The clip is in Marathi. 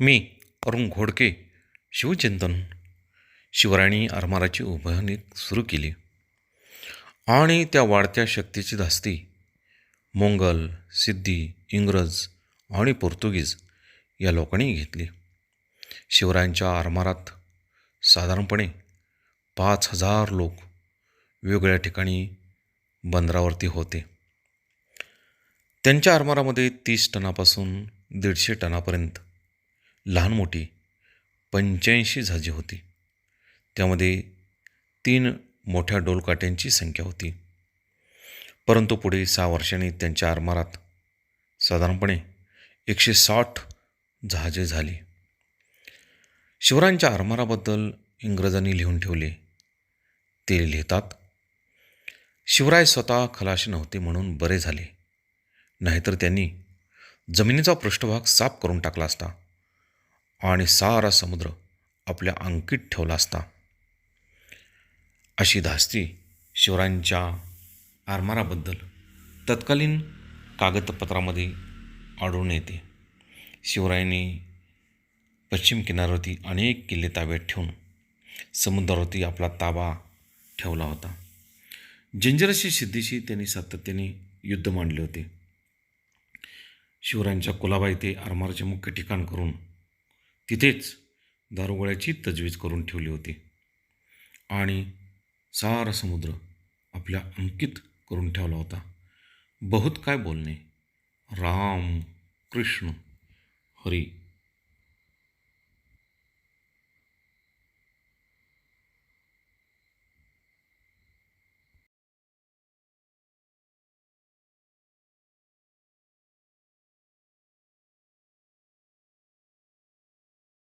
मी अरुण घोडके शिवचिंतन. शिवरायांनी आरमाराची उभारणी सुरू केली. आणि त्या वाढत्या शक्तीची धास्ती मोंगल सिद्धी इंग्रज आणि पोर्तुगीज या लोकांनी घेतली. शिवरायांच्या आरमारात साधारणपणे पाच हजार लोक वेगवेगळ्या ठिकाणी बंदरावरती होते. त्यांच्या आरमारामध्ये तीस टनापासून दीडशे टनापर्यंत लहान मोठी पंच्याऐंशी झाजी होती. त्यामध्ये तीन मोठ्या डोलकाट्यांची संख्या होती. परंतु पुढे सहा वर्षांनी त्यांच्या आरमारात साधारणपणे एकशे साठ जहाजे झाली. शिवरायांच्या आरमाराबद्दल इंग्रजांनी लिहून ठेवले. ते लिहितात शिवराय स्वतः खलाशी नव्हते म्हणून बरे झाले. नाहीतर त्यांनी जमिनीचा पृष्ठभाग साफ करून टाकला असता. आणि सारा समुद्र आपल्या अंकित ठेवला असता. अशी धास्ती शिवरायांच्या आरमाराबद्दल तत्कालीन कागदपत्रामध्ये आढळून येते. शिवरायांनी पश्चिम किनाऱ्यावरती अनेक किल्ले ताब्यात ठेवून समुद्रावरती आपला ताबा ठेवला होता. जंजिराशी सिद्धीशी त्यांनी सातत्याने युद्ध मांडले होते. शिवरायांच्या कुलाबा येथे आरमाराचे मुख्य ठिकाण करून तिथेच दारुगोळ्याची तजवीज करून ठेवली होती. आणि सारा समुद्र आपल्या अंकित करून ठेवला होता. बहुत काय बोलणे? राम कृष्ण हरी